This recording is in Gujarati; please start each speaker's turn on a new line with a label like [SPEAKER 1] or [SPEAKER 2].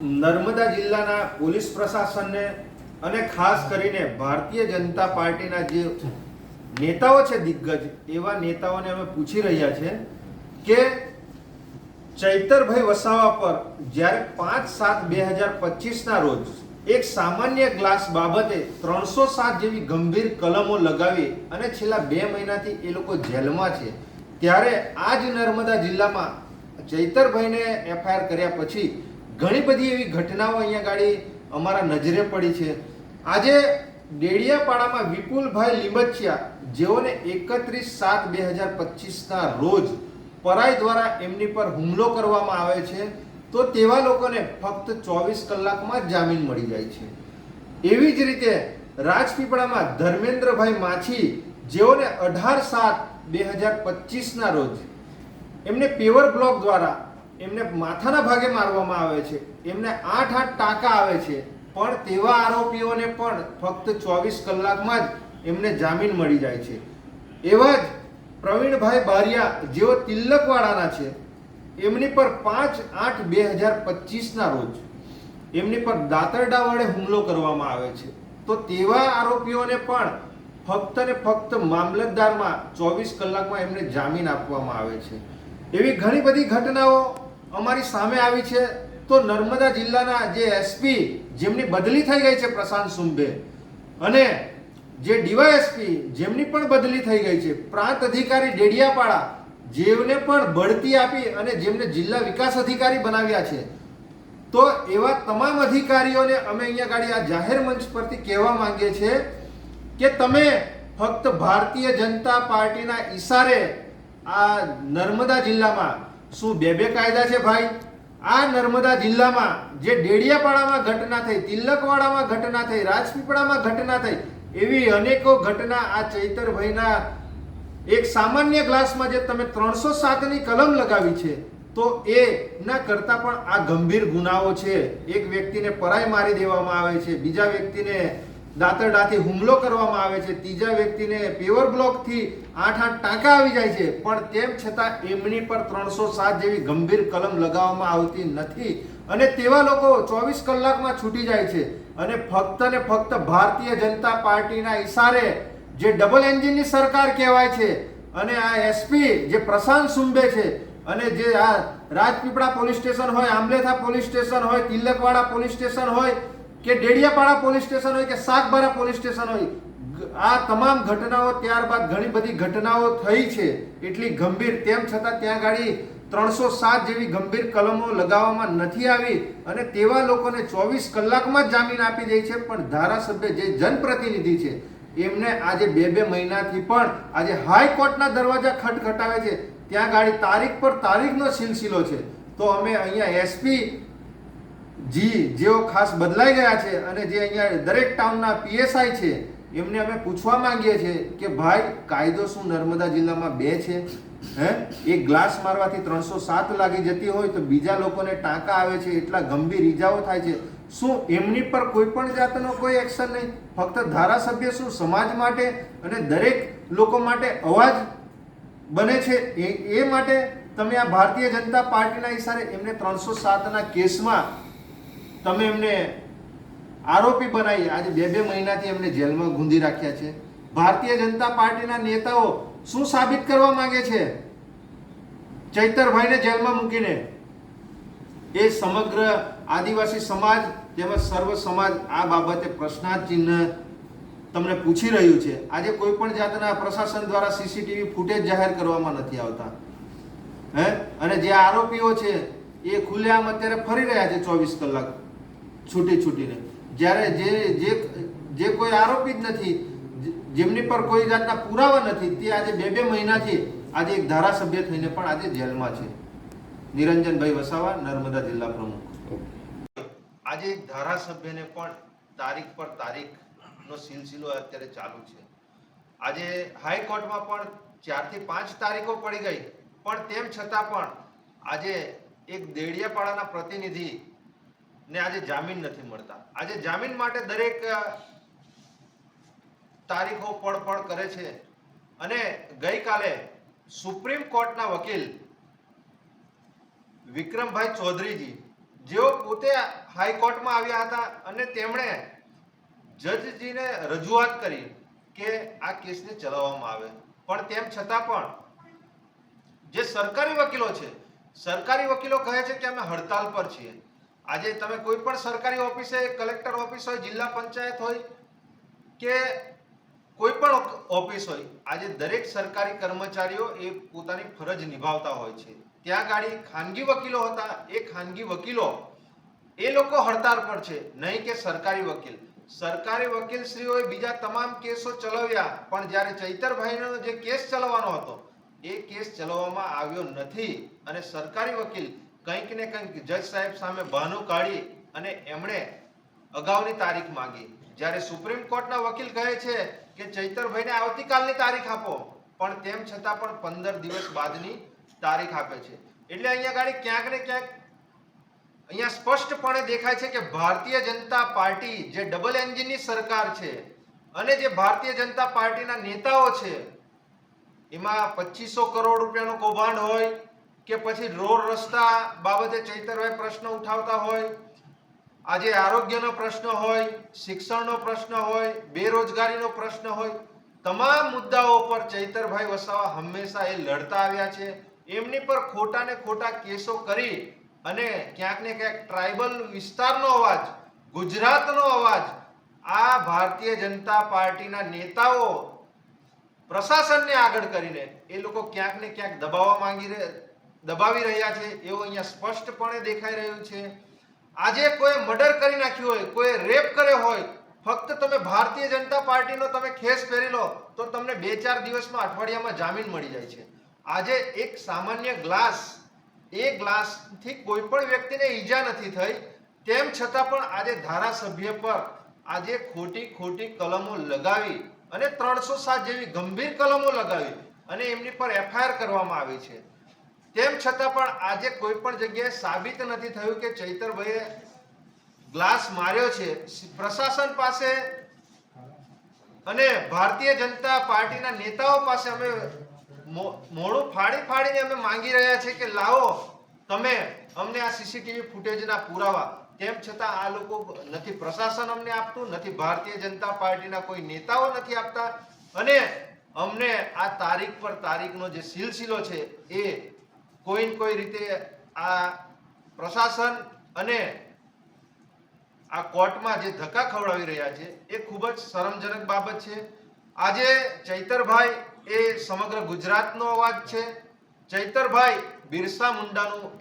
[SPEAKER 1] નર્મદા જિલ્લાના પોલીસ પ્રશાસનને અને ખાસ કરીને ભારતીય જનતા પાર્ટીના જે નેતાઓ છે દિગ્ગજ, એવા નેતાઓને અમે પૂછી રહ્યા છે કે ચૈતરભાઈ વસાવા પર જ્યારે પાંચ સાત બે હજાર પચીસના રોજ એક સામાન્ય ગ્લાસ બાબતે ત્રણસો સાત જેવી ગંભીર કલમો લગાવી અને છેલ્લા બે મહિનાથી એ લોકો જેલમાં છે, ત્યારે આ જ નર્મદા જિલ્લામાં ચૈતરભાઈને એફઆઈઆર કર્યા પછી ઘણી બધી એવી ઘટનાઓ અહીંયા ગાડી અમારા નજરે પડી છે. આજે ડેડિયાપાડામાં વિપુલભાઈ લીમચિયા, જેઓને એકત્રીસ સાત બે હજાર પચીસના રોજ પરાઈ દ્વારા એમની પર હુમલો કરવામાં આવે છે, તો તેવા લોકોને ફક્ત ચોવીસ કલાકમાં જામીન મળી જાય છે. એવી જ રીતે રાજપીપળામાં ધર્મેન્દ્રભાઈ માછી, જેઓને અઢાર સાત બે હજાર પચીસના રોજ એમને પેવર બ્લોક દ્વારા એમને માથાના ભાગે મારવામાં આવે છે. એમને આઠ આઠ ટાંકા આવે છે. પણ તેવા આરોપીઓને પણ ફક્ત ચોવીસ કલાકમાં જ એમને જામીન મળી જાય છે. એવા જ પ્રવીણભાઈ બારિયા, જેઓ તિલકવાડાના છે, એમની પર પાંચ આઠ બે હજાર પચીસના રોજ એમની પર દાતરડા વડે હુમલો કરવામાં આવે છે. તો તેવા આરોપીઓને પણ ફક્ત ને ફક્ત મામલતદારમાં ચોવીસ કલાકમાં એમને જામીન આપવામાં આવે છે. એવી ઘણી બધી ઘટનાઓ અમારી સામે આવી છે તો નર્મદા જિલ્લાના જે એસપી જેમની બદલી થઈ ગઈ છે પ્રશાંત સુંબે અને જે ડીવાયએસપી જેમની પણ બદલી થઈ ગઈ છે, પ્રાંત અધિકારી ડેડિયાપાડા જેમને પણ બઢતી આપી અને જેમને જિલ્લા વિકાસ અધિકારી બનાવ્યા છે. તો એવા તમામ અધિકારીઓને અમે અહીંયા ગાડી આ જાહેર મંચ પરથી કહેવા માંગીએ છીએ કે તમે ફક્ત ભારતીય જનતા પાર્ટીના ઈશારે આ નર્મદા જિલ્લામાં શું બે બે કાયદા છે ભાઈ? આ નર્મદા જિલ્લામાં જે ડેડિયાપાડામાં ઘટના થઈ, તિલકવાડામાં ઘટના થઈ, રાજપીપળામાં ઘટના થઈ, એવી અનેકો ઘટના આ ચૈતરભાઈના એક સામાન્ય ગ્લાસમાં જે તમે ત્રણસો સાતની કલમ લગાવી છે, તો એ ના કરતા પણ આ ગંભીર ગુનાઓ છે. એક વ્યક્તિને પરાય મારી દેવામાં આવે છે, બીજા વ્યક્તિને દાંતરડાથી હુમલો કરવામાં આવે છે. ત્રીજા વ્યક્તિને પેવર બ્લોકથી આઠ આઠ ટાંકા આવી જાય છે. પણ તેમ છતાં એમની પર ત્રણસો સાત જેવી ગંભીર કલમ લગાવવામાં આવતી નથી. અને તેવા લોકો ચોવીસ કલાકમાં છૂટી જાય છે. અને ફક્ત ને ફક્ત ભારતીય જનતા પાર્ટીના ઈશારે જે ડબલ એન્જિનની સરકાર કહેવાય છે અને આ એસપી જે પ્રશાંત સુંબે છે અને જે આ રાજપીપળા પોલીસ સ્ટેશન હોય, આંબલેથા પોલીસ સ્ટેશન હોય, તિલકવાડા પોલીસ સ્ટેશન હોય કે ડેડિયાપાડા પોલીસ સ્ટેશન હોય કે સાગબારા પોલીસ સ્ટેશન હોય આ તમામ ઘટનાઓ ત્યારબાદ ઘણી બધી ઘટનાઓ થઈ છે. એટલી ગંભીર. તેમ છતાં ત્યાં ગાડી ત્રણસો સાત જેવી ગંભીર કલમો લગાવવામાં નથી આવી અને તેવા લોકોને ચોવીસ કલાકમાં જ જામીન આપી દે છે. પણ ધારાસભ્ય જે જનપ્રતિનિધિ છે, એમને આજે બે બે મહિનાથી પણ આજે હાઈકોર્ટના દરવાજા ખટખટાવે છે. ત્યાં ગાડી તારીખ પર તારીખનો સિલસિલો છે. તો અમે અહીંયા એસપી જી, જેઓ ખાસ બદલાઈ ગયા છે અને જે અહીંયા દરેક ટાઉનના પીએસઆઈ છે, એમને અમે પૂછવા માંગીએ છીએ કે ભાઈ, કાયદો શું નર્મદા જિલ્લામાં બે છે? હે? એક ગ્લાસ મારવાથી ત્રણસો સાત લાગી જતી હોય તો બીજા લોકોને ટાંકા આવે છે, એટલા ગંભીર ઈજાઓ થાય છે. શું એમની પર કોઈ પણ જાતનો કોઈ એક્શન નહીં? ફક્ત ધારાસભ્ય શું સમાજ માટે અને દરેક લોકો માટે અવાજ બને છે? એ માટે તમે આ ભારતીય જનતા પાર્ટીના ઈશારે એમને ત્રણસો સાતના કેસમાં તમે એમને આરોપી બનાવી. આજે બે બે મહિનાથી એમને જેલમાં ગુંદી રાખ્યા છે. ભારતીય જનતા પાર્ટીના નેતાઓ શું સાબિત કરવા માંગે છે? ચૈતરભાઈને જેલમાં મૂકીને. એ સમગ્ર આદિવાસી સમાજ તેમજ સર્વ સમાજ આ બાબતે પ્રશ્નાર્થ ચિહ્ન તમને પૂછી રહ્યું છે. આજે કોઈ પણ જાતના પ્રશાસન દ્વારા સીસીટીવી ફૂટેજ જાહેર કરવામાં નથી આવતા. હે? અને જે આરોપીઓ છે, એ ખુલ્લેઆમ અત્યારે ફરી રહ્યા છે ચોવીસ કલાક. છૂટી છૂટીને જ્યારે જે જે જે કોઈ આરોપી જ નથી જેમની પર કોઈ જાતના પુરાવા નથી, તે આજે બે બે મહિનાથી આજે એક ધારાસભ્ય થઈને પણ આજે જેલમાં છે. નિરંજનભાઈ વસાવા, નર્મદા જિલ્લા પ્રમુખ. આજે એક ધારાસભ્યને પણ તારીખ પર તારીખનો સિલસિલો અત્યારે ચાલુ છે. આજે હાઈકોર્ટમાં પણ ચારથી પાંચ તારીખો પડી ગઈ. પણ તેમ છતાં પણ આજે એક દેડિયાપાડાના પ્રતિનિધિ ને આજે જામીન નથી મળતા. આજે જામીન માટે દરેક તારીખો પળપળ કરે છે. અને ગઈકાલે સુપ્રીમ કોર્ટના વકીલ વિક્રમભાઈ ચૌધરીજી, જેઓ પોતે હાઈકોર્ટમાં આવ્યા હતા અને તેમણે જજજીને રજૂઆત કરી કે આ કેસને ચલાવવામાં આવે. પણ તેમ છતાં પણ જે સરકારી વકીલો છે, સરકારી વકીલો કહે છે કે અમે હડતાલ પર છીએ. આજે તમે કોઈ પણ સરકારી ઓફિસે, કલેક્ટર ઓફિસ હોય, જિલ્લા પંચાયત હોય કે કોઈ પણ ઓફિસ હોય, આજે દરેક સરકારી કર્મચારીઓ એ પોતાની ફરજ નિભાવતા હોય છે. ત્યાં ગાડી ખાનગી વકીલો હતા, એ ખાનગી વકીલો, એ લોકો હડતાળ પર છે, નહીં કે સરકારી વકીલ. સરકારી વકીલ શ્રીઓએ બીજા તમામ કેસો ચલાવ્યા, પણ જ્યારે ચૈતરભાઈનો જે કેસ ચલાવવાનો હતો, એ કેસ ચલાવવામાં આવ્યો નથી. અને સરકારી વકીલ કંઈક ને કંઈક જજ સાહેબ સામે બહાનું કાઢી અને એમણે અગાઉની તારીખ માંગી. જ્યારે સુપ્રીમ કોર્ટના વકીલ કહે છે કે ચૈતરભાઈને આવતીકાલની તારીખ આપો, પણ તેમ છતાં પણ પંદર દિવસ બાદની તારીખ આપે છે. એટલે અહીંયા ગાડી ક્યાંક ને ક્યાંક અહીંયા સ્પષ્ટપણે દેખાય છે કે ભારતીય જનતા પાર્ટી જે ડબલ એન્જિનની સરકાર છે અને જે ભારતીય જનતા પાર્ટીના નેતાઓ છે, એમાં પચીસો કરોડ રૂપિયાનું કૌભાંડ હોય કે પછી રોડ રસ્તા બાબતે ચૈતરભાઈ પ્રશ્ન ઉઠાવતા હોય, આજે આરોગ્યનો પ્રશ્ન હોય, શિક્ષણનો પ્રશ્ન હોય, બેરોજગારીનો પ્રશ્ન હોય, તમામ મુદ્દાઓ પર ચૈતરભાઈ વસાવા હંમેશા એ લડતા આવ્યા છે. એમની પર ખોટા ને ખોટા કેસો કરી અને ક્યાંક ને ક્યાંક ટ્રાઇબલ વિસ્તારનો અવાજ, ગુજરાતનો અવાજ, આ ભારતીય જનતા પાર્ટીના નેતાઓ પ્રશાસનને આગળ કરીને એ લોકો ક્યાંક ને ક્યાંક દબાવવા માંગી રહે દબાવી રહ્યા છે, એવું અહીંયા સ્પષ્ટપણે દેખાઈ રહ્યું છે. આજે કોઈ મર્ડર કરી નાખ્યું હોય, કોઈ રેપ કર્યો હોય, ફક્ત તમે ભારતીય જનતા પાર્ટીનો તમે ખેસ પહેરી લો, તો તમને બે ચાર દિવસમાં અઠવાડિયામાં જામીન મળી જાય છે. આજે એક સામાન્ય ગ્લાસ, એ ગ્લાસથી કોઈ પણ વ્યક્તિને ઈજા નથી થઈ, તેમ છતાં પણ આજે ધારાસભ્ય પર આજે ખોટી ખોટી કલમો લગાવી અને ત્રણસો સાત જેવી ગંભીર કલમો લગાવી અને એમની પર એફઆઈઆર કરવામાં આવી છે. તેમ છતાં પણ આજે કોઈ પણ જગ્યાએ સાબિત નથી થયું કે ચૈતરભાઈએ ગ્લાસ માર્યો છે. પ્રશાસન પાસે અને ભારતીય જનતા પાર્ટીના નેતાઓ પાસે અમે મો- મોઢું ફાડી ફાડીને અમે માંગી રહ્યા છે કે લાવો, તમે અમને આ સીસીટીવી ફૂટેજના પુરાવા. તેમ છતાં આ લોકો નથી, પ્રશાસન અમને આપતું, નથી, ભારતીય જનતા પાર્ટીના કોઈ નેતાઓ નથી આપતા. અને અમને આ તારીખ પર તારીખનો જે સિલસિલો છે એ કોઈ ને કોઈ રીતે આ પ્રશાસન અને આ કોર્ટમાં જે ધક્કા ખવડાવી રહ્યા છે, એ ખૂબ જ શરમજનક બાબત છે. આજે ચૈતરભાઈ એ સમગ્ર ગુજરાતનો અવાજ છે. ચૈતરભાઈ બિરસા મુંડાનું